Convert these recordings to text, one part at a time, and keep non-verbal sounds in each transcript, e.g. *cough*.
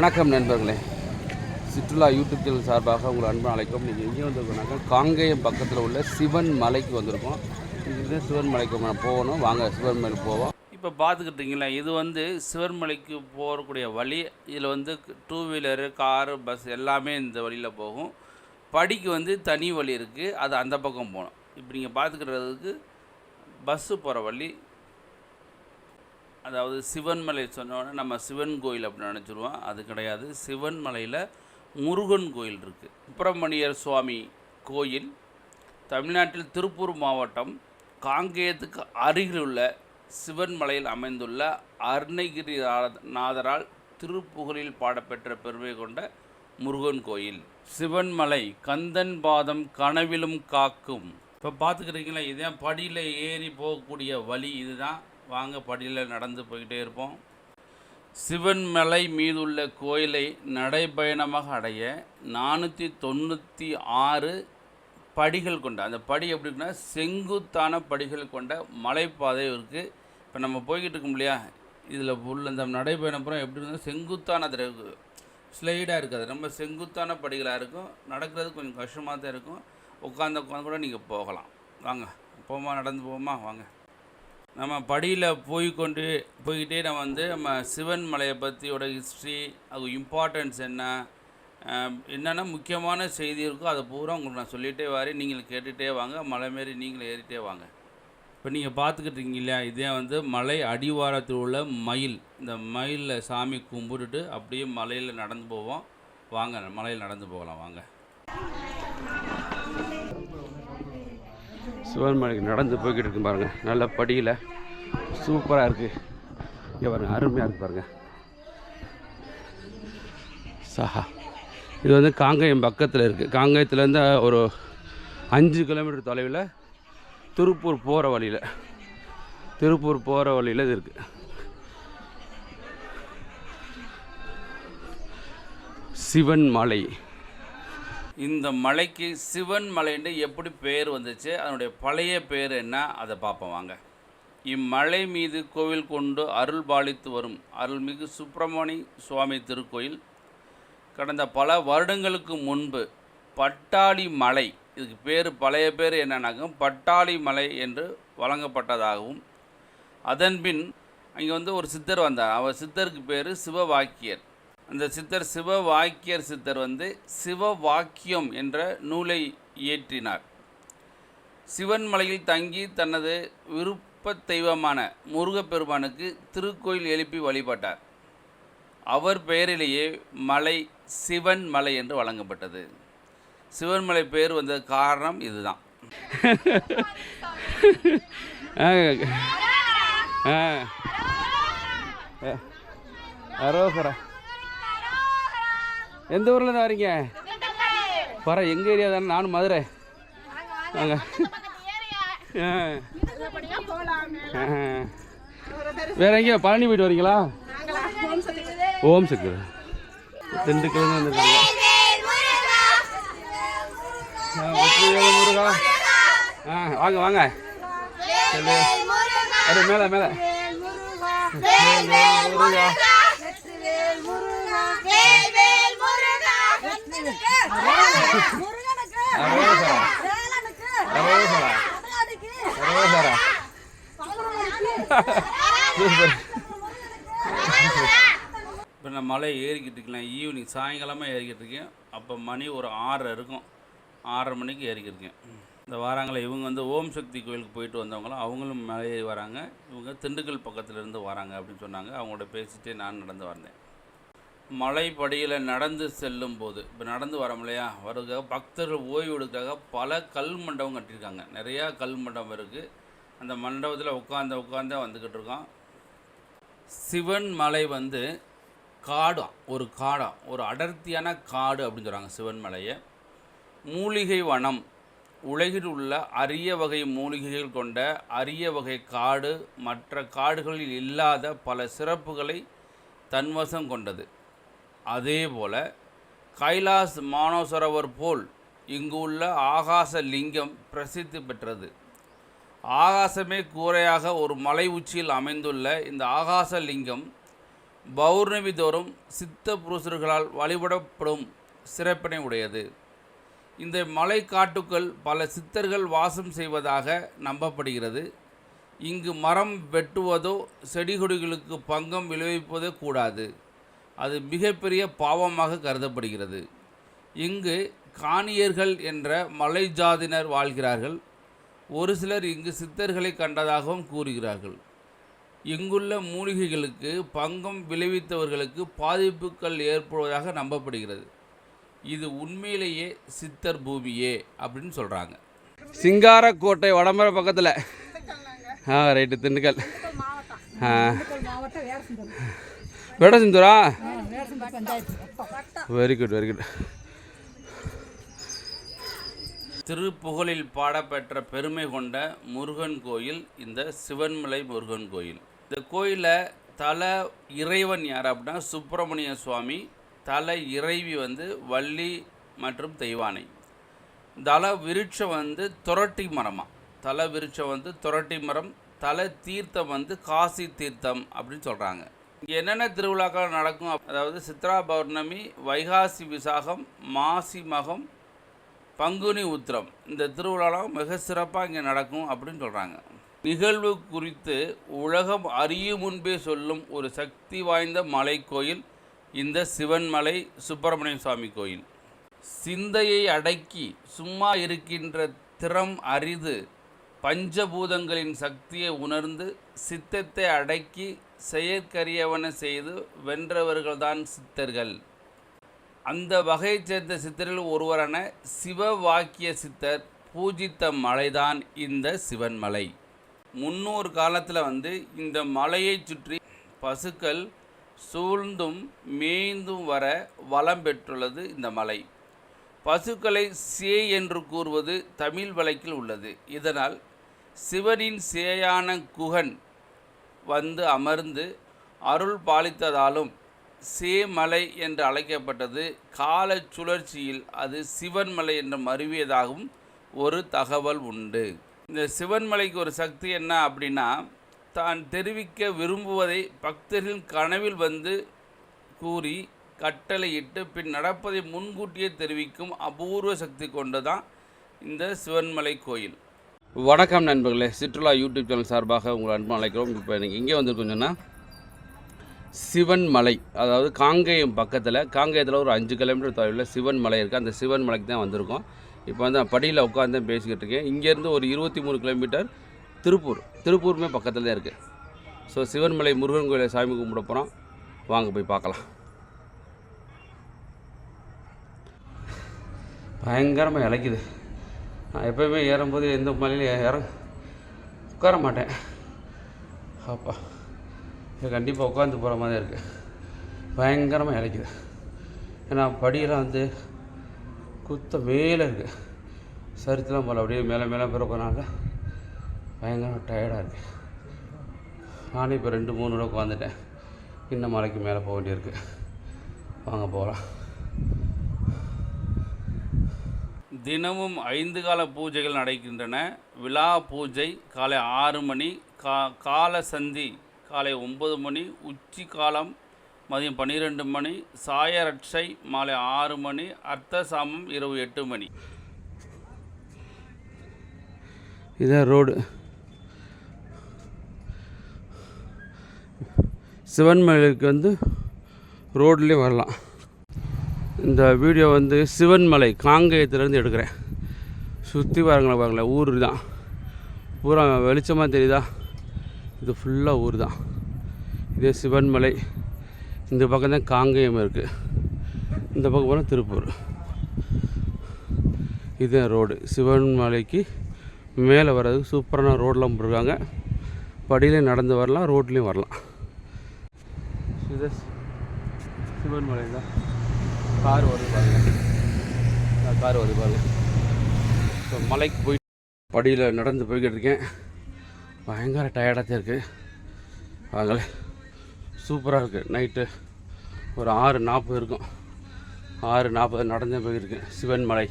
வணக்கம் நண்பர்களே. சுற்றுலா யூடியூப் சேனல் சார்பாக உங்களை அன்பு அழைக்கும். நீங்கள் எங்கே வந்திருக்கோம்னாக்கா காங்கேயம் பக்கத்தில் உள்ள சிவன் மலைக்கு வந்திருக்கோம். இங்கிருந்து சிவன் மலைக்கு போகணும். வாங்க சிவன் மலைக்கு போவோம். இப்போ பார்த்துக்கிட்டிங்களா இது வந்து சிவன்மலைக்கு போகக்கூடிய வழி. இதில் வந்து டூ வீலரு காரு பஸ் எல்லாமே இந்த வழியில் போகும். படிக்கு வந்து தனி வழி இருக்குது அது அந்த பக்கம் போகணும். இப்போ நீங்கள் பார்த்துக்கிறதுக்கு பஸ்ஸு போகிற வழி. அதாவது சிவன்மலை சொன்னோடனே நம்ம சிவன் கோயில் அப்படின்னு நினச்சிருவோம். அது கிடையாது. சிவன் மலையில் முருகன் கோயில் இருக்குது சுப்பிரமணியர் சுவாமி கோயில் தமிழ்நாட்டில் திருப்பூர் மாவட்டம் காங்கேயத்துக்கு அருகில் உள்ள சிவன் மலையில் அமைந்துள்ள அருணகிரி நாதரால் திருப்புகழில் பாடப்பெற்ற பெருமை கொண்ட முருகன் கோயில். சிவன்மலை கந்தன் பாதம் கனவிலும் காக்கும். இப்போ பார்த்துக்கிறீங்களா இதுதான் படியில் ஏறி போகக்கூடிய வழி இதுதான். வாங்க படியில் நடந்து போய்கிட்டே இருப்போம். சிவன்மலை மீதுள்ள கோயிலை நடைபயணமாக அடைய நானூற்றி தொண்ணூற்றி ஆறு படிகள் கொண்ட அந்த படி எப்படி இருக்குன்னா செங்குத்தான படிகள் கொண்ட மலைப்பாதை இருக்குது இப்போ நம்ம போய்கிட்டு இருக்கோம் இல்லையா? இதில் உள்ள இந்த நடைபயணப்புறம் எப்படி இருந்தால் செங்குத்தான அதில் ஸ்லைடாக இருக்காது ரொம்ப செங்குத்தான படிகளாக இருக்கும். நடக்கிறது கொஞ்சம் கஷ்டமாக தான் இருக்கும். உட்காந்து உட்காந்து கூட நீங்கள் போகலாம். வாங்க போமா நடந்து போமா வாங்க. நம்ம படியில் போய் கொண்டு போய்கிட்டே நம்ம வந்து நம்ம சிவன் மலையை பற்றியோட ஹிஸ்ட்ரி அது இம்பார்ட்டன்ஸ் என்ன என்னென்ன முக்கியமான செய்தி இருக்கோ அதை பூரா உங்களுக்கு நான் சொல்லிகிட்டே வரேன். நீங்கள் கேட்டுகிட்டே வாங்க. மலை மாரி நீங்களும் ஏறிட்டே வாங்க. இப்போ நீங்கள் பார்த்துக்கிட்டு இல்லையா? இதே வந்து மலை அடிவாரத்தில் உள்ள மயில். இந்த மயிலில் சாமி கும்பிட்டுட்டு அப்படியே மலையில் நடந்து போவோம். வாங்க மலையில் நடந்து போகலாம். வாங்க. சிவன் மலைக்கு நடந்து போய்கிட்டு இருக்கு பாருங்கள் நல்ல படியில். சூப்பராக இருக்குது இங்கே பாருங்கள் அருமையாக இருக்குது பாருங்கள் சாஹா. இது வந்து காங்கேயம் பக்கத்தில் இருக்குது காங்கயத்துலேருந்து ஒரு அஞ்சு கிலோமீட்டர் தொலைவில் திருப்பூர் போகிற வழியில். திருப்பூர் போகிற வழியில் இது இருக்குது சிவன் மலை. இந்த மலைக்கு சிவன் மலைன்னு எப்படி பேர் வந்துச்சு? அதனுடைய பழைய பேர் என்ன? அதை பார்ப்போம் வாங்க. இம்மலை மீது கோவில் கொண்டு அருள் பாலித்து வரும் அருள்மிகு சுப்பிரமணி சுவாமி திருக்கோயில். கடந்த பல வருடங்களுக்கு முன்பு பட்டாளி மலை இதுக்கு பேர் பழைய பேர் என்னன்னாக்கும் பட்டாளி மலை என்று வழங்கப்பட்டதாகவும் அதன்பின் அங்கே வந்து ஒரு சித்தர் வந்தார். அவர் சித்தருக்கு பேர் சிவவாக்கியர். அந்த சித்தர் சிவ வாக்கியர் சித்தர் வந்து சிவ வாக்கியம் என்ற நூலை இயற்றினார் சிவன்மலையில் தங்கி தனது விருப்ப தெய்வமான முருகப்பெருமானுக்கு திருக்கோயில் எழுப்பி வழிபட்டார் அவர் பெயரிலேயே மலை சிவன் மலை என்று வழங்கப்பட்டது சிவன்மலை பெயர் வந்த காரணம் இதுதான் அரோகரா எந்த ஊர்லேருந்து வரீங்க? பர எங்கள் ஏரியா தானே? நானும் மதுரை. வாங்க. வேற எங்கேயா பழனி போயிட்டு வரீங்களா? ஓம் சக்தி. திண்டுக்கல் வந்துருக்காங்க. முருகா ஆ வாங்க வாங்க. மேலே மேலே. முருகா. இப்போ நான் மலை ஏறிக்கிட்டு இருக்கலாம் ஈவினிங் சாயங்காலமாக ஏறிக்கிட்டு இருக்கேன். அப்போ மணி ஒரு ஆறரை இருக்கும். ஆறரை மணிக்கு ஏறிக்கிட்டு இருக்கேன். இந்த வாராங்களே இவங்க வந்து ஓம் சக்தி கோயிலுக்கு போயிட்டு வந்தவங்களும் அவங்களும் மலை ஏறி வராங்க. இவங்க திண்டுக்கல் பக்கத்துல இருந்து வராங்க அப்படின்னு சொன்னாங்க. அவங்களோட பேசிட்டே நான் நடந்து வந்தேன். மலைப்படியில் நடந்து செல்லும் போது இப்போ நடந்து வரோம் இல்லையா? வருக பக்தர்கள் ஓய்வெடுக்காக பல கல் மண்டபம் கட்டியிருக்காங்க. நிறையா கல் மண்டபம் இருக்குது அந்த மண்டபத்தில் உட்காந்து உட்காந்து வந்துக்கிட்டு இருக்கோம். சிவன் மலை வந்து காடாம் ஒரு காடாம் ஒரு அடர்த்தியான காடு அப்படின்னு சொல்கிறாங்க சிவன் மலையை. மூலிகை வனம் உலகில் உள்ள அரிய வகை மூலிகைகள் கொண்ட அரிய வகை காடு மற்ற காடுகளில் இல்லாத பல சிறப்புகளை தன்வசம் கொண்டது. அதே போல கைலாஸ் மானோசரவர் போல் இங்கு உள்ள ஆகாச லிங்கம் பிரசித்தி பெற்றது. ஆகாசமே கூரையாக ஒரு மலை உச்சியில் அமைந்துள்ள இந்த ஆகாச லிங்கம் பௌர்ணமி தோறும் சித்த புருஷர்களால் வழிபடப்படும் சிறப்பினை உடையது. இந்த மலை காட்டுக்கள் பல சித்தர்கள் வாசம் செய்வதாக நம்பப்படுகிறது. இங்கு மரம் வெட்டுவதோ செடி கொடிகளுக்கு பங்கம் விளைவிப்பதோ கூடாது. அது மிகப்பெரிய பாவமாக கருதப்படுகிறது. இங்கு காணியர்கள் என்ற மலை ஜாதியினர் வாழ்கிறார்கள். ஒரு சிலர் இங்கு சித்தர்களை கண்டதாகவும் கூறுகிறார்கள். இங்குள்ள மூலிகைகளுக்கு பங்கம் விளைவித்தவர்களுக்கு பாதிப்புகள் ஏற்படுவதாக நம்பப்படுகிறது. இது உண்மையிலேயே சித்தர் பூமியே அப்படின்னு சொல்கிறாங்க சிங்காரக்கோட்டை வடமர பக்கத்தில். ஆ ரைட்டு திண்டுக்கல். ஆ. மாவட்டம் Vedasandur very good very good திருப்புகழில் பாடப்பெற்ற பெருமை கொண்ட முருகன் கோயில் இந்த சிவன்மலை முருகன் கோயில். இந்த கோயிலில் தல இறைவன் யார் அப்படின்னா சுப்பிரமணிய சுவாமி தல இறைவி வந்து வள்ளி மற்றும் தெய்வானை. தல விருட்சம் வந்து துரட்டி மரமா? தல விருட்சம் வந்து துரட்டி மரம் தல தீர்த்தம் வந்து காசி தீர்த்தம் அப்படின்னு சொல்கிறாங்க என்னென்ன திருவிழாக்கள் நடக்கும்? அதாவது சித்ரா பௌர்ணமி வைகாசி விசாகம் மாசி மகம் பங்குனி உத்திரம். இந்த திருவிழாலாம் மிக சிறப்பாக இங்கே நடக்கும் அப்படின்னு சொல்கிறாங்க நிகழ்வு குறித்து உலகம் அறியும் முன்பே சொல்லும் ஒரு சக்தி வாய்ந்த மலை கோயில் இந்த சிவன்மலை சுப்பிரமணிய சுவாமி கோயில். சிந்தையை அடக்கி சும்மா இருக்கின்ற திறம் அரிது பஞ்சபூதங்களின் சக்தியை உணர்ந்து சித்தத்தை அடக்கி செயற்கரியவன செய்து வென்றவர்கள்தான் சித்தர்கள். அந்த வகையைச் சேர்ந்த சித்தரில் ஒருவரான சிவவாக்கிய சித்தர் பூஜித்த மலைதான் இந்த சிவன் மலை முன்னூறு காலத்தில் வந்து இந்த மலையை சுற்றி பசுக்கள் சூழ்ந்தும் மேய்ந்தும் வர வளம் பெற்றுள்ளது இந்த மலை. பசுக்களை சே என்று கூறுவது தமிழ் வழக்கில் உள்ளது. இதனால் சிவனின் சேயான குகன் வந்து அமர்ந்து அருள் பாலித்ததாலும் சேமலை என்று அழைக்கப்பட்டது. கால சுழற்சியில் அது சிவன்மலை என்று மருவியதாகவும் ஒரு தகவல் உண்டு. இந்த சிவன்மலைக்கு ஒரு சக்தி என்ன அப்படின்னா தான் தெரிவிக்க விரும்புவதை பக்தர்களின் கனவில் வந்து கூறி கட்டளையிட்டு பின் நடப்பதை முன்கூட்டியே தெரிவிக்கும் அபூர்வ சக்தி கொண்டு தான் இந்த சிவன்மலை கோயில். வணக்கம் நண்பர்களே. சுற்றுலா யூடியூப் சேனல் சார்பாக உங்களை அன்பு அழைக்கிறோம். இப்போ எனக்கு இங்கே வந்திருக்கோம் சிவன் மலை அதாவது காங்கேயம் பக்கத்தில் காங்கேயத்தில் ஒரு அஞ்சு கிலோமீட்டர் தொலைவில் சிவன் மலை இருக்குது அந்த சிவன் மலைக்கு தான் வந்திருக்கோம். இப்போ வந்து படியில் உட்காந்து தான் பேசிக்கிட்டு இருக்கேன். இங்கேருந்து ஒரு இருபத்தி மூணு கிலோமீட்டர் திருப்பூர் திருப்பூருமே பக்கத்தில் தான் இருக்குது ஸோ சிவன்மலை முருகன் கோயிலை சாமி கும்பிட போகிறோம் வாங்க போய் பார்க்கலாம். பயங்கரமாக இழைக்குது நான் எப்போயுமே ஏறும்போது எந்த மலையிலையும் ஏற உட்கார மாட்டேன். அப்பா இது கண்டிப்பாக உட்காந்து போகிற மாதிரி இருக்குது பயங்கரமாக இழைக்குது ஏன்னா படியெல்லாம் வந்து குத்த மேலே இருக்குது சரித்தெலாம் போல் அப்படியே மேலே மேலே பிறப்பனால பயங்கரமாக டயர்டாக இருக்குது நானும் இப்போ ரெண்டு மூணு தடவை உட்காந்துட்டேன் இன்னும் மலைக்கு மேலே போக வேண்டியிருக்கு. வாங்க போகலாம் தினமும் ஐந்து கால பூஜைகள் நடக்கின்றன. விழா பூஜை காலை ஆறு மணி கா கால சந்தி காலை ஒன்பது மணி உச்சி காலம் மதியம் பன்னிரெண்டு மணி சாயரட்சை மாலை ஆறு மணி அர்த்த சாமம் இரவு எட்டு மணி. இதான் ரோடு. சிவன்மலைக்கு வந்து ரோட்லேயே வரலாம். இந்த வீடியோ வந்து சிவன்மலை காங்கேயத்துலேருந்து எடுக்கிறேன். சுற்றி பாருங்களேன் பாருங்களேன் ஊர் தான். பூரா வெளிச்சமாக தெரியுதா? இது ஃபுல்லாக ஊர் தான். இதே சிவன்மலை. இந்த பக்கம் தான் காங்கேயம் இருக்குது இந்த பக்கம் போனால் திருப்பூர். இதுதான் ரோடு. சிவன்மலைக்கு மேலே வர்றதுக்கு சூப்பரான ரோடெலாம் போட்டிருக்காங்க. படியிலையும் நடந்து வரலாம் ரோட்லேயும் வரலாம். இது சிவன்மலை தான். கார் வருது பாருங்க கார் வருது பாருங்க இப்போ மலைக்கு போய் படியில் நடந்து போய்கிட்டு இருக்கேன் பயங்கர டயர்டாக தான் இருக்குது வாங்களே சூப்பராக இருக்குது நைட்டு ஒரு ஆறு நாற்பது இருக்கும். ஆறு நாற்பது நடந்தே போயிருக்கேன் சிவன்மலை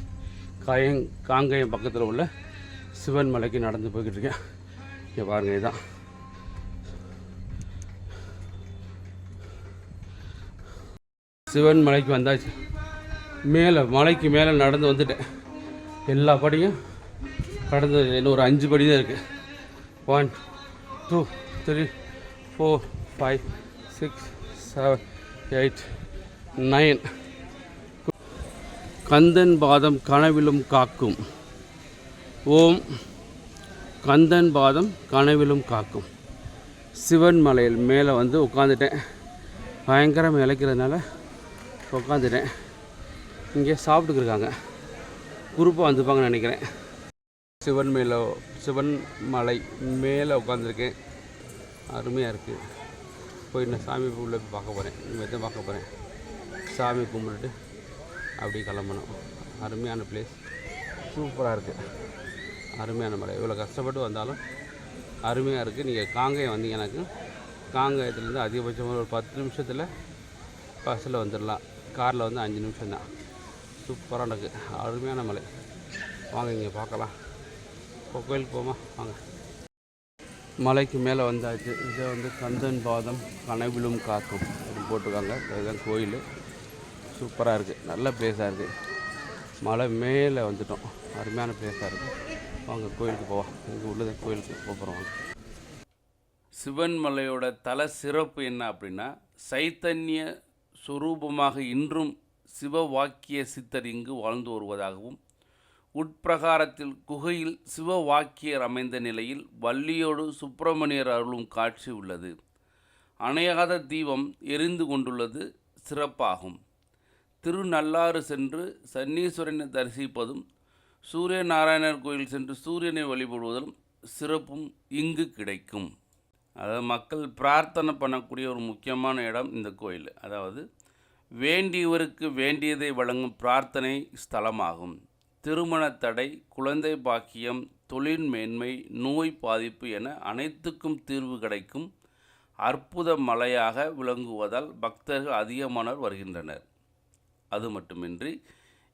காயங் காங்கேயம் பக்கத்தில் உள்ள சிவன் மலைக்கு நடந்து போய்கிட்டு இருக்கேன் இங்கே பாருங்கள் இதுதான் சிவன் மலைக்கு வந்தாச்சு. மேலே மலைக்கு மேலே நடந்து வந்துட்டேன். எல்லா படியும் கடந்து இன்னும் ஒரு அஞ்சு படி தான் இருக்குது one two three four five six seven eight nine Kandan பாதம் கனவிலும் காக்கும். ஓம் கந்தன் பாதம் கனவிலும் காக்கும். சிவன் மலையில் மேலே வந்து உட்காந்துட்டேன் பயங்கரம் இழைக்கிறதுனால உட்காந்துட்டேன் இங்கே சாப்பிட்டுக்கு இருக்காங்க குரூப்பாக வந்துப்பாங்கன்னு நினைக்கிறேன். சிவன் மேலே சிவன் மலை மேலே உட்காந்துருக்கேன் அருமையாக இருக்குது போய் நான் சாமி உள்ளே போய் பார்க்க போகிறேன் இங்கே தான் பார்க்க போகிறேன் சாமி கும்பிட்டுட்டு அப்படி கிளம்பணும். அருமையான பிளேஸ் சூப்பராக இருக்குது அருமையான மலை. இவ்வளோ கஷ்டப்பட்டு வந்தாலும் அருமையாக இருக்குது நீங்கள் காங்கேயம் வந்தீங்கன்னாக்கு காங்கேயத்துலேருந்து அதிகபட்சமாக ஒரு பத்து நிமிஷத்தில் பஸ்ஸில் வந்துடலாம். காரில் வந்து அஞ்சு நிமிஷம் தான். சூப்பராக நடக்கு. அருமையான மலை. வாங்க இங்கே பார்க்கலாம். இப்போ கோயிலுக்கு போமா? வாங்க. மலைக்கு மேலே வந்தாச்சு. இதை வந்து கந்தன் பாதம் கனவிலும் காக்கும். அப்படின்னு போட்டிருக்காங்க. அதுதான் கோயில். சூப்பராக இருக்குது நல்ல பிளேஸாக இருக்குது மலை மேலே வந்துட்டோம். அருமையான பிளேஸாக இருக்குது வாங்க கோயிலுக்கு போவோம் இங்கே உள்ளது கோயிலுக்கு போகிறோம் வாங்க. சிவன் மலையோட தலை சிறப்பு என்ன அப்படின்னா சைத்தன்ய சுரூபமாக இன்றும் சிவ வாக்கிய சித்தர் இங்கு வாழ்ந்து வருவதாகவும் உட்பிரகாரத்தில் குகையில் சிவ வாக்கியர் அமைந்த நிலையில் வள்ளியோடு சுப்பிரமணியர் அருளும் காட்சி உள்ளது. அணையாத தீபம் எரிந்து கொண்டுள்ளது சிறப்பாகும். திருநள்ளாறு சென்று சன்னீஸ்வரனை தரிசிப்பதும் சூரிய நாராயணர் கோயில் சென்று சூரியனை வழிபடுவதும் சிறப்பும் இங்கு கிடைக்கும். அதாவது மக்கள் பிரார்த்தனை பண்ணக்கூடிய ஒரு முக்கியமான இடம் இந்த கோயில். அதாவது வேண்டியவருக்கு வேண்டியதை வழங்கும் பிரார்த்தனை ஸ்தலமாகும். திருமண தடை குழந்தை பாக்கியம் தொழில் மேன்மை நோய் பாதிப்பு என அனைத்துக்கும் தீர்வு கிடைக்கும். அற்புத மலையாக விளங்குவதால் பக்தர்கள் அதிகமானோர் வருகின்றனர். அது மட்டுமின்றி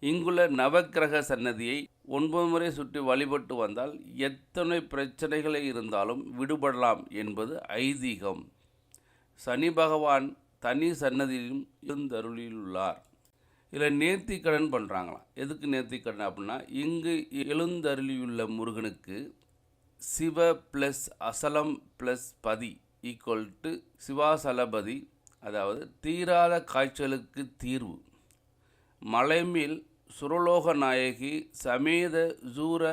இங்குள்ள நவக்கிரக சன்னதியை ஒன்பது முறை சுற்றி வழிபட்டு வந்தால் எத்தனை பிரச்சனைகளை இருந்தாலும் விடுபடலாம் என்பது ஐதீகம். சனி பகவான் தனி சன்னதியிலும் எழுந்தருளியுள்ளார். இதில் நேர்த்திக்கடன் பண்ணுறாங்களாம் எதுக்கு நேர்த்திக்கடன் அப்படின்னா இங்கு எழுந்தருளியுள்ள முருகனுக்கு சிவ ப்ளஸ் அசலம் ப்ளஸ் பதி ஈக்குவல் டு சிவாசலபதி அதாவது தீராத காய்ச்சலுக்கு தீர்வு. மலைமேல் சுரலோக நாயகி சமேத ஜூர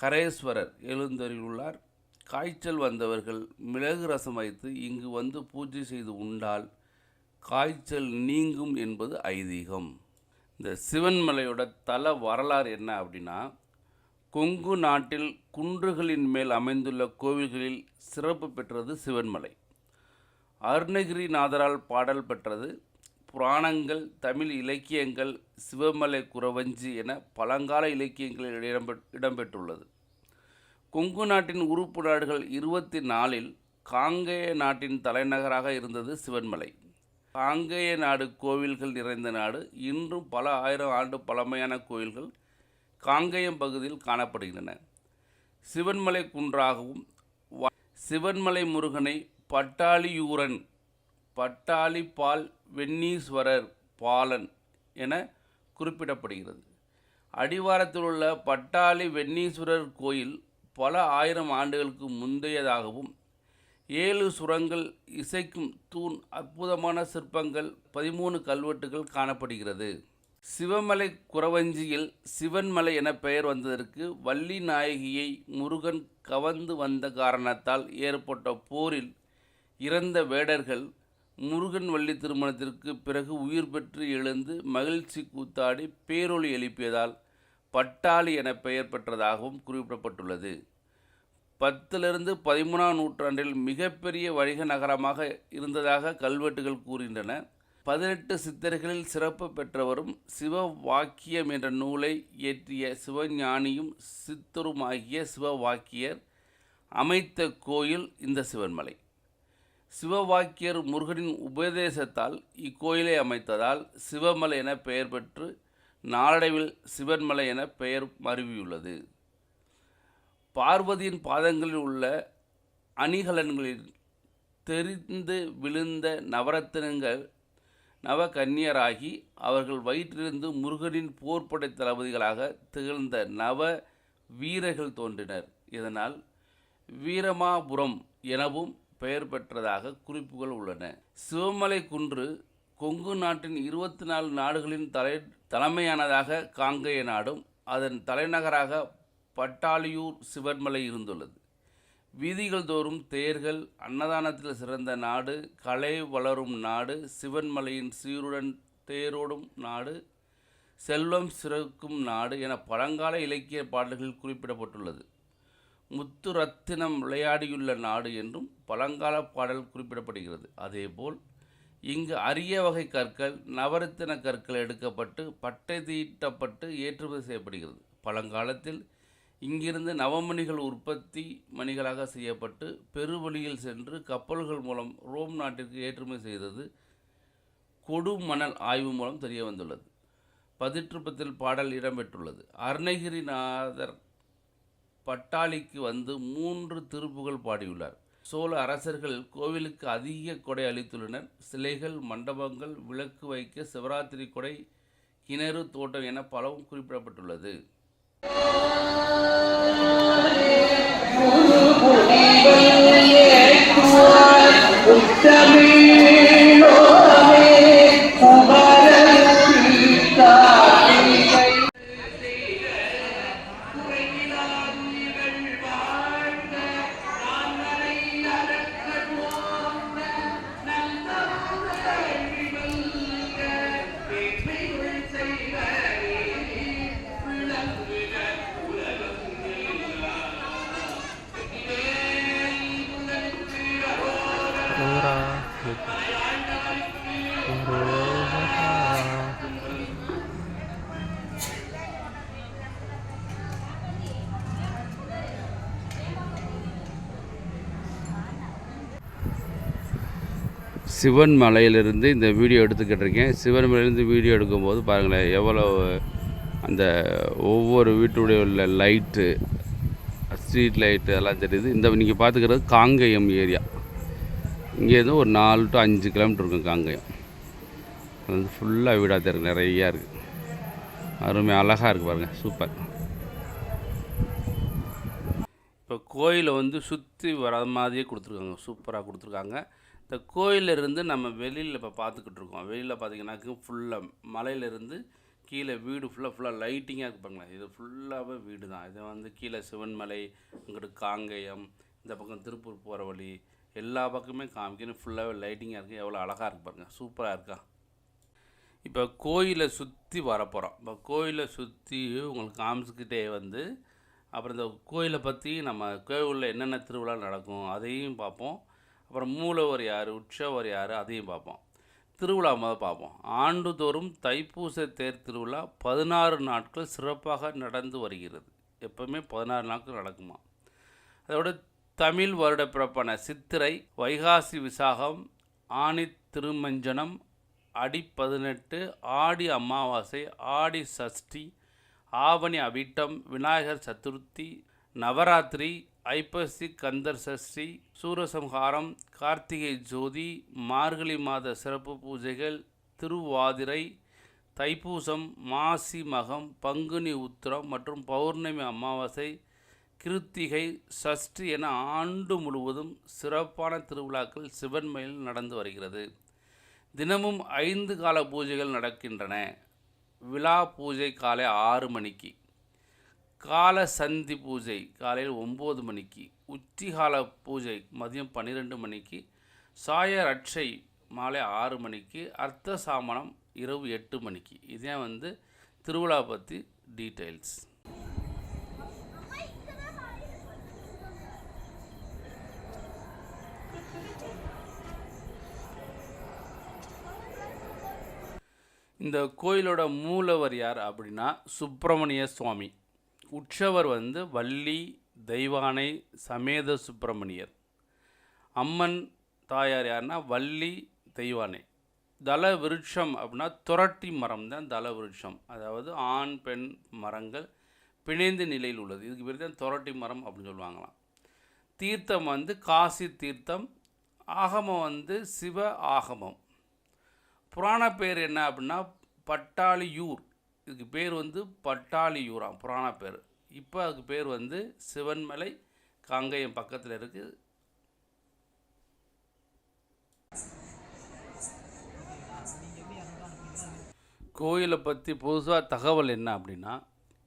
ஹரேஸ்வரர் எழுந்தருளுள்ளார் காய்ச்சல் வந்தவர்கள் மிளகு ரசம் வைத்து இங்கு வந்து பூஜை செய்து உண்டால் காய்ச்சல் நீங்கும் என்பது ஐதீகம். இந்த சிவன்மலையோட தல வரலாறு என்ன அப்படின்னா கொங்கு நாட்டில் குன்றுகளின் மேல் அமைந்துள்ள கோவில்களில் சிறப்பு பெற்றது சிவன்மலை. அருணகிரிநாதரால் பாடல் பெற்றது புராணங்கள் தமிழ் இலக்கியங்கள் சிவமலை குறவஞ்சி என பழங்கால இலக்கியங்களில் இடம்பெ இடம்பெற்றுள்ளது. கொங்கு நாட்டின் உறுப்பு நாடுகள் இருபத்தி நாலில் காங்கேய நாட்டின் தலைநகராக இருந்தது சிவன்மலை. காங்கேய நாடு கோவில்கள் நிறைந்த நாடு. இன்றும் பல ஆயிரம் ஆண்டு பழமையான கோவில்கள் காங்கேயம் பகுதியில் காணப்படுகின்றன. சிவன்மலை குன்றாகவும் வ- சிவன்மலை முருகனை பட்டாளியூரன் பட்டாளி பால் வெண்ணீஸ்வரர் பாலன் என குறிப்பிடப்படுகிறது. அடிவாரத்தில் உள்ள பட்டாளி வெண்ணீஸ்வரர் கோயில் பல ஆயிரம் ஆண்டுகளுக்கு முந்தையதாகவும் ஏழு சுரங்கள் இசைக்கும் தூண் அற்புதமான சிற்பங்கள் பதிமூணு கல்வெட்டுகள் காணப்படுகிறது. சிவமலை குறவஞ்சியில் சிவன்மலை என பெயர் வந்ததற்கு வள்ளி நாயகியை முருகன் கவர்ந்து வந்த காரணத்தால் ஏற்பட்ட போரில் இறந்த வேடர்கள் முருகன் வள்ளி திருமணத்திற்கு பிறகு உயிர் பெற்று எழுந்து மகிழ்ச்சி கூத்தாடி பேரொளி எழுப்பியதால் பட்டாளி என பெயர் பெற்றதாகவும் குறிப்பிடப்பட்டுள்ளது. பத்திலிருந்து பதிமூணாம் நூற்றாண்டில் மிகப்பெரிய வணிக நகரமாக இருந்ததாக கல்வெட்டுகள் கூறுகின்றன. பதினெட்டு சித்தர்களில் சிறப்பு பெற்றவரும் சிவ வாக்கியம் என்ற நூலை இயற்றிய சிவஞானியும் சித்தருமாகிய சிவவாக்கியர் அமைத்த கோயில் இந்த சிவன்மலை. சிவவாக்கியர் முருகனின் உபதேசத்தால் இக்கோயிலை அமைத்ததால் சிவமலை என பெயர் பெற்று நாளடைவில் சிவன்மலை என பெயர் மருவியுள்ளது. பார்வதியின் பாதங்களில் உள்ள அணிகலன்களில் தெரிந்து விழுந்த நவரத்தினங்கள் நவகன்னியராகி அவர்கள் வயிற்றிலிருந்து முருகனின் போர்ப்படை தளபதிகளாக திகழ்ந்த நவ வீரர்கள் தோன்றினர். இதனால் வீரமாபுரம் எனவும் பெயர் பெற்றதாக குறிப்புகள் உள்ளன. சிவமலை குன்று கொங்கு நாட்டின் இருபத்தி நாலு நாடுகளின் தலை தலைமையானதாக காங்கேய நாடும் அதன் தலைநகராக பட்டாளியூர் சிவன்மலை இருந்துள்ளது. வீதிகள் தோறும் தேர்கள் அன்னதானத்தில் சிறந்த நாடு கலை வளரும் நாடு சிவன்மலையின் சீருடன் தேரோடும் நாடு செல்வம் சிறக்கும் நாடு என பழங்கால இலக்கிய பாடல்களில் குறிப்பிடப்பட்டுள்ளது. முத்து ரத்தினம் விளையாடியுள்ள நாடு என்றும் பழங்கால பாடல் குறிப்பிடப்படுகிறது. அதேபோல் இங்கு அரிய வகை கற்கள் நவரத்தின கற்கள் எடுக்கப்பட்டு பட்டை தீட்டப்பட்டு ஏற்றுமதி செய்யப்படுகிறது. பழங்காலத்தில் இங்கிருந்து நவமணிகள் உற்பத்தி மணிகளாக செய்யப்பட்டு பெருவழியில் சென்று கப்பல்கள் மூலம் ரோம் நாட்டிற்கு ஏற்றுமதி செய்தது கொடுமணல் ஆய்வு மூலம் தெரிய வந்துள்ளது பதிற்றுப்பத்தில் பாடல் இடம்பெற்றுள்ளது. அருணகிரிநாதர் பட்டாளிக்கு வந்து மூன்று திருப்புகள் பாடியுள்ளார். சோழ அரசர்கள் கோவிலுக்கு அதிக கொடை அளித்துள்ளனர். சிலைகள் மண்டபங்கள் விளக்கு வைக்க சிவராத்திரி கொடை கிணறு தோட்டம் என பலவும் குறிப்பிடப்பட்டுள்ளது. சிவன் மலையிலிருந்து இந்த வீடியோ எடுத்துக்கிட்டு இருக்கேன் சிவன் மலையிலேருந்து வீடியோ எடுக்கும்போது பாருங்களேன் எவ்வளோ அந்த ஒவ்வொரு வீட்டுடைய உள்ள லைட்டு ஸ்ட்ரீட் லைட்டு அதெல்லாம் தெரியுது. இந்த நீங்கள் பார்த்துக்கிறது காங்கேயம் ஏரியா. இங்கேருந்து ஒரு நாலு டு அஞ்சு கிலோமீட்டர் இருக்கும் காங்கேயம். அது வந்து ஃபுல்லாக வீடாக தெரியும் நிறையா இருக்குது அருமை அழகாக இருக்குது பாருங்கள் சூப்பர் இப்போ கோயிலை வந்து சுற்றி வர மாதிரியே கொடுத்துருக்காங்க சூப்பராக கொடுத்துருக்காங்க. இந்த கோயிலிருந்து நம்ம வெளியில் இப்போ பார்த்துக்கிட்டு இருக்கோம். வெளியில் பார்த்தீங்கன்னாக்க ஃபுல்லாக மலையிலேருந்து கீழே வீடு ஃபுல்லாக ஃபுல்லாக லைட்டிங்காக இருக்கு பாருங்களேன். இது ஃபுல்லாகவே வீடு தான் இது வந்து கீழே சிவன்மலை இங்கிட்டு காங்கேயம் இந்த பக்கம் திருப்பூர் போகிற வழி எல்லா பக்கமே காமிக்கணும். ஃபுல்லாகவே லைட்டிங்காக இருக்குது எவ்வளோ அழகாக இருக்கு பாருங்கள் சூப்பராக இருக்கா? இப்போ கோயிலை சுற்றி வரப்போகிறோம் இப்போ கோயிலை சுற்றி உங்களுக்கு காமிச்சிக்கிட்டே வந்து அப்புறம் இந்த கோயிலை பற்றி நம்ம கோயிலில் என்னென்ன திருவிழா நடக்கும் அதையும் பார்ப்போம். அப்புறம் மூலவர் யார் உற்சவர் யார் அதையும் பார்ப்போம். திருவிழா முதல் பார்ப்போம். ஆண்டுதோறும் தைப்பூச தேர் திருவிழா பதினாறு நாட்கள் சிறப்பாக நடந்து வருகிறது. எப்பவுமே பதினாறு நாட்கள் நடக்குமா? அதோட தமிழ் வருட பிறப்பான சித்திரை வைகாசி விசாகம் ஆனி திருமஞ்சனம் அடி பதினெட்டு ஆடி அமாவாசை ஆடி சஷ்டி ஆவணி அவிட்டம் விநாயகர் சதுர்த்தி நவராத்திரி ஐப்பசி கந்தர் சஷ்டி சூரசம்ஹாரம் கார்த்திகை ஜோதி மார்கழி மாத சிறப்பு பூஜைகள் திருவாதிரை தைப்பூசம் மாசி மகம் பங்குனி உத்திரம் மற்றும் பௌர்ணமி அமாவாசை கிருத்திகை சஷ்டி என ஆண்டு முழுவதும் சிறப்பான திருவிழாக்கள் சிவன்மையில் நடந்து வருகிறது. தினமும் ஐந்து கால பூஜைகள் நடக்கின்றன. விழா பூஜை காலை ஆறு மணிக்கு. கால சந்தி பூஜை காலையில் ஒம்பது மணிக்கு உச்சிகால பூஜை மதியம் பன்னிரெண்டு மணிக்கு சாய ரட்சை மாலை ஆறு மணிக்கு அர்த்த சாமனம் இரவு எட்டு மணிக்கு. இதே வந்து திருவிழா பற்றி டீட்டெயில்ஸ் இந்த கோயிலோட மூலவர் யார் அப்படின்னா சுப்பிரமணிய சுவாமி. உற்சவர் வந்து வள்ளி தெய்வானை சமேத சுப்பிரமணியர். அம்மன் தாயார் யாருன்னா வள்ளி தெய்வானை. தல விருட்சம் அப்படின்னா துரட்டி மரம் தான் தல விருட்சம் அதாவது ஆண் பெண் மரங்கள் பிணைந்த நிலையில் உள்ளது. இதுக்கு பேர் தான் துரட்டி மரம் அப்படின்னு சொல்லுவாங்களாம். தீர்த்தம் வந்து காசி தீர்த்தம் ஆகமம் வந்து சிவ ஆகமம். புராண பேர் என்ன அப்படின்னா பட்டாளியூர். இதுக்கு பேர் வந்து பட்டாளியூராம் புராண பேர். இப்போ அதுக்கு பேர் வந்து சிவன்மலை காங்கையம் பக்கத்தில் இருக்குது கோயிலை பற்றி புதுசாக தகவல் என்ன அப்படின்னா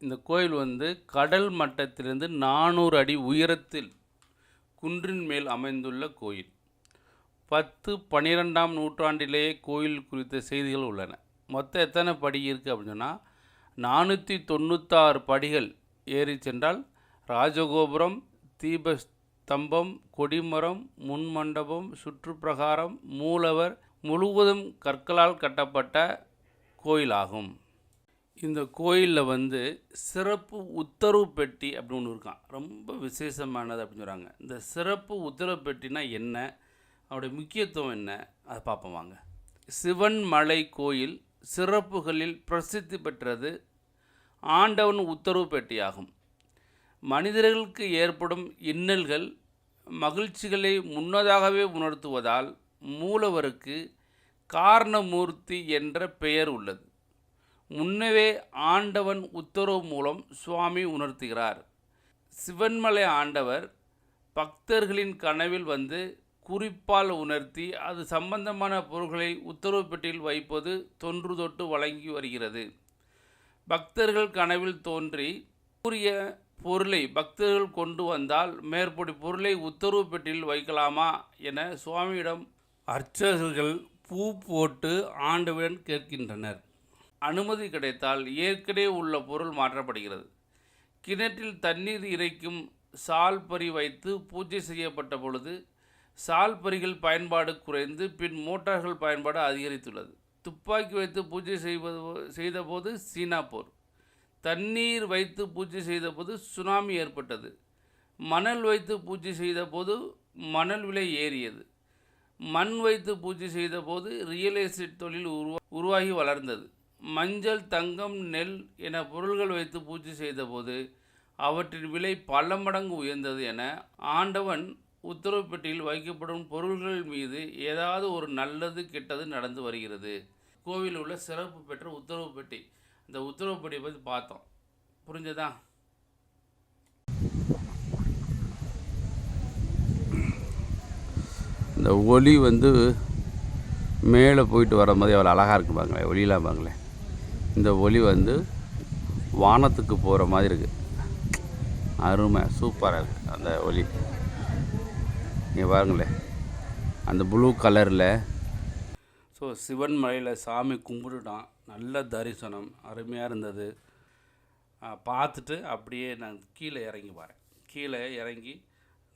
இந்த கோயில் வந்து கடல் மட்டத்திலிருந்து நானூறு அடி உயரத்தில் குன்றின் மேல் அமைந்துள்ள கோயில். பத்து பன்னிரெண்டாம் நூற்றாண்டிலேயே கோயில் குறித்த செய்திகள் உள்ளன. மொத்தம் எத்தனை படி இருக்குது அப்படின்னு சொன்னால் நானூற்றி தொண்ணூத்தாறு படிகள் ஏறி சென்றால் ராஜகோபுரம் தீபஸ்தம்பம் கொடிமரம் முன்மண்டபம் சுற்றுப்பிரகாரம் மூலவர் முழுவதும் கற்களால் கட்டப்பட்ட கோயிலாகும். இந்த கோயிலில் வந்து சிறப்பு உத்தரவு பெட்டி அப்படின்னு ஒன்று இருக்கான். ரொம்ப விசேஷமானது அப்படின்னு சொல்கிறாங்க இந்த சிறப்பு உத்தரவு பெட்டினா என்ன? அவருடைய முக்கியத்துவம் என்ன? அதை பார்ப்போம் வாங்க. சிவன் மலை கோயில் சிறப்புகளில் பிரசித்தி பெற்றது ஆண்டவன் உத்தரவு பெட்டியாகும் மனிதர்களுக்கு ஏற்படும் இன்னல்கள் மகிழ்ச்சிகளை முன்னதாகவே உணர்த்துவதால் மூலவருக்கு காரணமூர்த்தி என்ற பெயர் உள்ளது. முன்னவே ஆண்டவன் உத்தரவு மூலம் சுவாமி உணர்த்துகிறார். சிவன்மலை ஆண்டவர் பக்தர்களின் கனவில் வந்து குறிப்பால் உணர்த்தி அது சம்பந்தமான பொருட்களை உத்தரவு பெட்டியில் வைப்பது தொன்று தொட்டு வழங்கி வருகிறது. பக்தர்கள் கனவில் தோன்றி கூறிய பொருளை பக்தர்கள் கொண்டு வந்தால் மேற்படி பொருளை உத்தரவு பெட்டியில் வைக்கலாமா என சுவாமியிடம் அர்ச்சகர்கள் பூ போட்டு ஆண்டவன் கேட்கின்றனர். அனுமதி கிடைத்தால் ஏற்கனவே உள்ள பொருள் மாற்றப்படுகிறது. கிணற்றில் தண்ணீர் இறைக்கும் சால் பறி வைத்து பூஜை செய்யப்பட்ட பொழுது சால்பரிகள் பயன்பாடு குறைந்து பின் மோட்டார்கள் பயன்பாடு அதிகரித்துள்ளது. துப்பாக்கி வைத்து பூஜை செய்வது செய்தபோது சீனா போர். தண்ணீர் வைத்து பூஜை செய்தபோது சுனாமி ஏற்பட்டது. மணல் வைத்து பூஜை செய்தபோது மணல் விலை ஏறியது. மண் வைத்து பூஜை செய்தபோது ரியல் எஸ்டேட் தொழில் உருவா உருவாகி வளர்ந்தது. மஞ்சள் தங்கம் நெல் என பொருள்கள் வைத்து பூஜை செய்தபோது அவற்றின் விலை பல மடங்கு உயர்ந்தது என ஆண்டவன் உத்தரவு பெட்டியில் வைக்கப்படும் பொருள்கள் மீது ஏதாவது ஒரு நல்லது கெட்டது நடந்து வருகிறது. கோவிலில் உள்ள சிறப்பு பெற்ற உத்தரவு பெட்டி இந்த உத்தரவு பெட்டியை பற்றி பார்த்தோம். புரிஞ்சதா? இந்த ஒளி வந்து மேலே போயிட்டு வர மாதிரி அவ்வளோ அழகாக இருக்கு பாங்களேன் ஒளியெலாம் பாங்களேன் இந்த ஒளி வந்து வானத்துக்கு போகிற மாதிரி இருக்குது அருமை சூப்பராக இருக்குது அந்த ஒளி. நீங்கள் பாருங்களேன் அந்த ப்ளூ கலரில் ஸோ சிவன் மலையில் சாமி கும்பிட்டுட்டான். நல்ல தரிசனம். அருமையாக இருந்தது. பார்த்துட்டு அப்படியே நான் கீழே இறங்கி வரேன். கீழே இறங்கி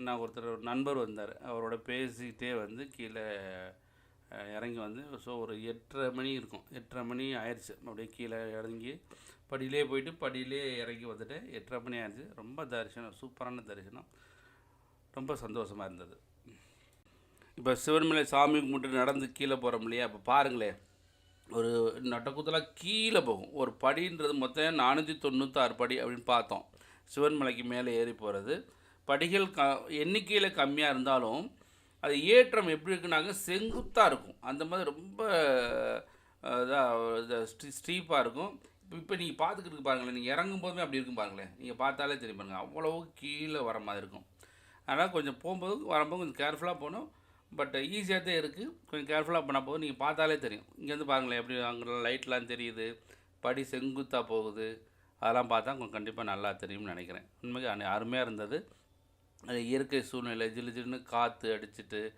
நான் ஒருத்தர் ஒரு நண்பர் வந்தார். அவரோட பேசிக்கிட்டே வந்து கீழே இறங்கி வந்து ஸோ ஒரு எட்டரை மணி இருக்கும். எட்டரை மணி ஆயிடுச்சு அப்படியே கீழே இறங்கி படியிலே போயிட்டு படியிலே இறங்கி வந்துட்டு எட்டரை மணி ஆயிடுச்சு ரொம்ப தரிசனம். சூப்பரான தரிசனம். ரொம்ப சந்தோஷமாக இருந்தது. இப்போ சிவன்மலை சாமி கும்பிட்டு நடந்து கீழே போகிறோம் இல்லையா? இப்போ பாருங்களேன். ஒரு நட்டக்குத்தலாக கீழே போகும். ஒரு படின்றது மொத்தம் நானூற்றி தொண்ணூத்தாறு படி அப்படின்னு பார்த்தோம். சிவன்மலைக்கு மேலே ஏறி போகிறது படிகள் க எண்ணிக்கையில் கம்மியாக இருந்தாலும் அது ஏற்றம் எப்படி இருக்குனாங்க செங்குத்தாக இருக்கும். அந்த மாதிரி ரொம்ப இதாக ஸ்டீப்பாக இருக்கும். இப்போ நீங்கள் பார்த்துக்கிட்டு பாருங்களேன். நீங்கள் இறங்கும் போதுமே அப்படி இருக்கும் பாருங்களேன். நீங்கள் பார்த்தாலே தெரியும் பாருங்கள் அவ்வளோ கீழே வர மாதிரி இருக்கும். ஆனால் கொஞ்சம் போகும்போது வரும்போது கொஞ்சம் கேர்ஃபுல்லாக போகணும். பட் ஈஸியாக தான் இருக்குது கொஞ்சம் கேர்ஃபுல்லாக பண்ணால் போது நீங்கள் பார்த்தாலே தெரியும். இங்கேருந்து பாருங்களேன் எப்படி அங்கே லைட்லாம் தெரியுது. படி செங்குத்தாக போகுது. அதெல்லாம் பார்த்தா கொஞ்சம் கண்டிப்பாக நல்லா தெரியும்னு நினைக்கிறேன். உண்மைக்கு அனு- அருமையாக இருந்தது. அது இயற்கை சூழ்நிலை ஜில்லு ஜில்லுன்னு காற்று அடிச்சுட்டு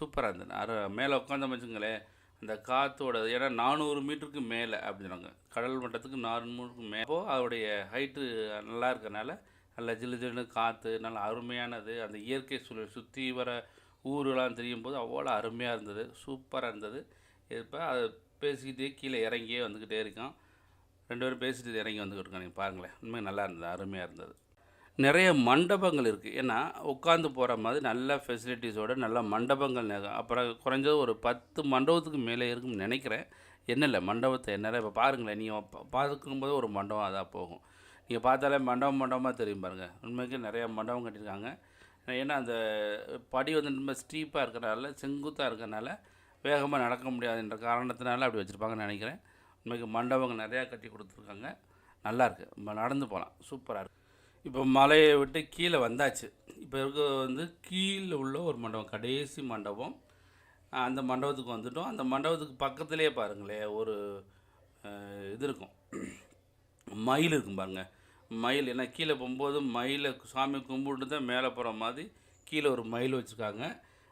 சூப்பராக இருந்தது. அரு மேலே உட்காந்தோம் வச்சுங்களேன் அந்த காற்றோட ஏன்னா நானூறு மீட்டருக்கு மேலே அப்படின்னாங்க கடல் மட்டத்துக்கு நானூறுக்கு மேலே அப்போது அதோடைய ஹைட்டு நல்லா இருக்கனால நல்ல ஜில்லு ஜில்லுன்னு காற்று நல்ல அருமையானது. அந்த இயற்கை சூழல் சுற்றி வர ஊரெலாம் தெரியும் போது அவ்வளோ அருமையாக இருந்தது சூப்பராக இருந்தது. இப்போ அது பேசிக்கிட்டே கீழே இறங்கியே வந்துக்கிட்டே இருக்கோம். ரெண்டு பேரும் பேசிட்டு இறங்கி வந்துக்கிட்டு இருக்கோம் நீங்கள் பாருங்களேன். உண்மை நல்லா இருந்தது அருமையாக இருந்தது. நிறைய மண்டபங்கள் இருக்குது ஏன்னா உட்காந்து போகிற மாதிரி நல்ல ஃபெசிலிட்டிஸோட நல்ல மண்டபங்கள் அப்புறம் குறைஞ்சது ஒரு பத்து மண்டபத்துக்கு மேலே இருக்கும்னு நினைக்கிறேன். என்ன இல்லை மண்டபத்தை என்ன இப்போ பாருங்களேன் நீங்கள் பார்க்கும்போது ஒரு மண்டபம் அதாக போகும். நீங்கள் பார்த்தாலே மண்டபம் மண்டபமாக தெரியும் பாருங்கள் உண்மைக்கு நிறையா மண்டபம் கட்டியிருக்காங்க. ஏன்னா அந்த படி வந்து ரொம்ப ஸ்டீப்பாக இருக்கிறனால செங்குத்தாக இருக்கிறனால வேகமாக நடக்க முடியாதுன்ற காரணத்தினால அப்படி வச்சுருப்பாங்கன்னு நினைக்கிறேன். உண்மைக்கு மண்டபங்கள் நிறையா கட்டி கொடுத்துருக்காங்க. நல்லாயிருக்கு நம்ம நடந்து போகலாம் சூப்பராக இருக்குது இப்போ மலையை விட்டு கீழே வந்தாச்சு. இப்போ இருக்க வந்து கீழே உள்ள ஒரு மண்டபம் கடைசி மண்டபம். அந்த மண்டபத்துக்கு வந்துட்டோம். அந்த மண்டபத்துக்கு பக்கத்துலேயே பாருங்களேன் ஒரு இது இருக்கும். மயில் இருக்கும் பாருங்கள் மயில் ஏன்னா கீழே போகும்போது மயிலை சாமி கும்பிட்டு தான் மேலே போகிற மாதிரி கீழே ஒரு மயில் வச்சுருக்காங்க.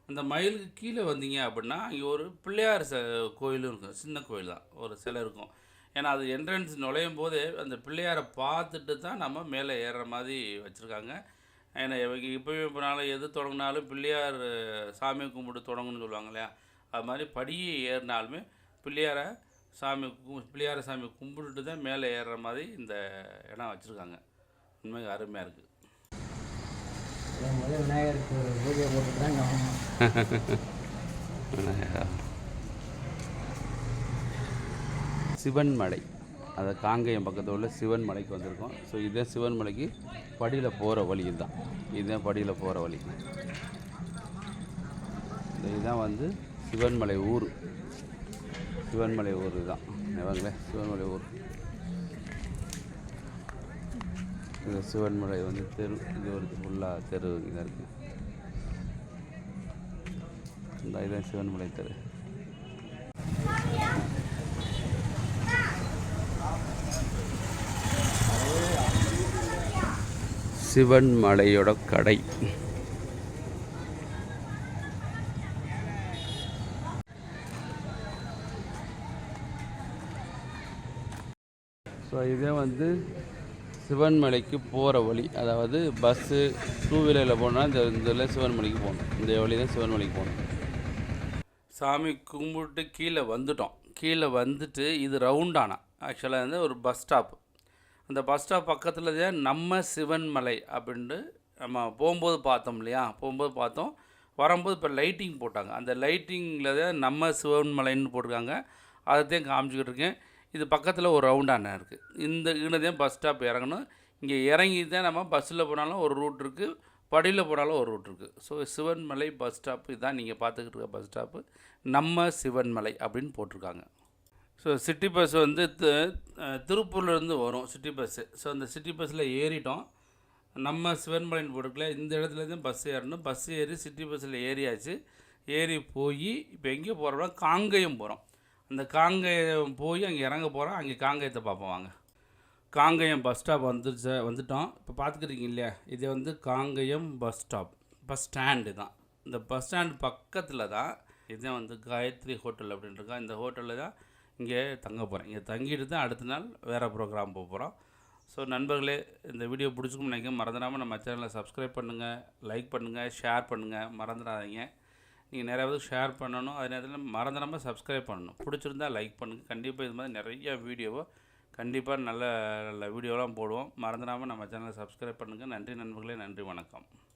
அந்த மயிலுக்கு கீழே வந்தீங்க அப்படின்னா அங்கே ஒரு பிள்ளையார் ச கோயிலும் இருக்கும். சின்ன கோயில் தான். ஒரு சிலை இருக்கும். ஏன்னா அது என்ட்ரன்ஸ் நுழையும் போதே அந்த பிள்ளையாரை பார்த்துட்டு தான் நம்ம மேலே ஏறுற மாதிரி வச்சுருக்காங்க. ஏன்னா இவங்க இப்போயும் இப்போனாலும் எது தொடங்கினாலும் பிள்ளையார் சாமி கும்பிட்டு தொடங்கணும்னு சொல்லுவாங்க இல்லையா? அது மாதிரி படியே ஏறினாலுமே பிள்ளையாரை சாமி பிள்ளையார சாமி கும்பிட்டுட்டு தான் மேலே ஏறுற மாதிரி இந்த இடம் வச்சுருக்காங்க. உண்மையாக அருமையாக இருக்குது விநாயகருக்கு *laughs* பூஜை சிவன் மலை. அது காங்கேயம் பக்கத்தில் உள்ள சிவன் மலைக்கு வந்திருக்கோம். ஸோ இதுதான் சிவன் மலைக்கு படியில் போகிற வழி இதுதான். இதுதான் படியில் போகிற வழி. இதுதான் வந்து சிவன்மலை ஊர். சிவன்மலை ஊர் தான். இவங்களே சிவன்மலை ஊர். இது சிவன்மலை வந்து தெரு இது ஒரு ஃபுல்லாக தெரு இதாக இருக்குது இந்த இதுதான் சிவன்மலை தெரு. சிவன் மலையோட கடை. இதே வந்து சிவன்மலைக்கு போகிற வழி. அதாவது பஸ்ஸு டூ வீலரில் போனால் இந்த இதில் சிவன்மலைக்கு போகணும். இந்த வழி தான் சிவன்மலைக்கு போகணும். சாமி கும்பிட்டு கீழே வந்துட்டோம். கீழே வந்துட்டு இது ரவுண்டானா ஆக்சுவலாக வந்து ஒரு பஸ் ஸ்டாப் அந்த பஸ் ஸ்டாப் பக்கத்தில் தான் நம்ம சிவன்மலை அப்படின்ட்டு நம்ம போகும்போது பார்த்தோம் இல்லையா? போகும்போது பார்த்தோம். வரும்போது இப்போ லைட்டிங் போட்டாங்க. அந்த லைட்டிங்கில் தான் நம்ம சிவன்மலைன்னு போட்டிருக்காங்க. அதை தான் காமிச்சிக்கிட்டு இருக்கேன். இது பக்கத்தில் ஒரு ரவுண்டான இருக்குது இந்த இன்னதையும் பஸ் ஸ்டாப் இறங்கணும். இங்கே இறங்கி தான் நம்ம பஸ்ஸில் போனாலும் ஒரு ரூட் இருக்குது படியில் போனாலும் ஒரு ரூட் இருக்குது ஸோ சிவன்மலை பஸ் ஸ்டாப்பு இதான் நீங்கள் பார்த்துக்கிட்டு இருக்க பஸ் ஸ்டாப்பு நம்ம சிவன்மலை அப்படின்னு போட்டிருக்காங்க. ஸோ சிட்டி பஸ் வந்து திருப்பூர்லேருந்து வரும் சிட்டி பஸ்ஸு ஸோ அந்த சிட்டி பஸ்ஸில் ஏறிட்டோம். நம்ம சிவன்மலைன்னு போட்டுக்கல இந்த இடத்துலேருந்து பஸ் ஏறணும். பஸ் ஏறி சிட்டி பஸ்ஸில் ஏறியாச்சு. ஏறி போய் இப்போ எங்கே போகிறோம்னா காங்கேயம் போகிறோம் அந்த காங்கயம் போய் அங்கே இறங்க போகிறோம் அங்கே காங்கயத்தை பார்ப்போம் வாங்க. காங்கயம் பஸ் ஸ்டாப் வந்துருச்சு வந்துட்டோம். இப்போ பார்த்துக்கிறீங்க இல்லையா? இது வந்து Kangayam bus stop bus stand தான். இந்த பஸ் ஸ்டாண்டு பக்கத்தில் தான் இதுதான் வந்து காயத்ரி ஹோட்டல் அப்படின்ட்டுருக்கோம் இந்த ஹோட்டலில் தான் இங்கே தங்க போகிறேன் இங்கே தங்கிட்டு தான் அடுத்த நாள் வேறு ப்ரோக்ராம் போக போகிறோம் ஸோ நண்பர்களே இந்த வீடியோ பிடிச்சிக்கும் நினைக்க மறந்துடாமல் நம்ம சேனலை சப்ஸ்கிரைப் பண்ணுங்கள் லைக் பண்ணுங்கள் ஷேர் பண்ணுங்கள் மறந்துடாதீங்க. நீங்கள் நிறைய பேருக்கு ஷேர் பண்ணணும். அதே நேரத்தில் மறந்துடாமல் சப்ஸ்கிரைப் பண்ணணும். பிடிச்சிருந்தா லைக் பண்ணுங்கள் கண்டிப்பாக இது மாதிரி நிறைய வீடியோவை கண்டிப்பாக நல்ல நல்ல வீடியோலாம் போடுவோம். மறந்துடாமல் நம்ம சேனலை சப்ஸ்கிரைப் பண்ணுங்கள் நன்றி நண்பர்களே. நன்றி. வணக்கம்.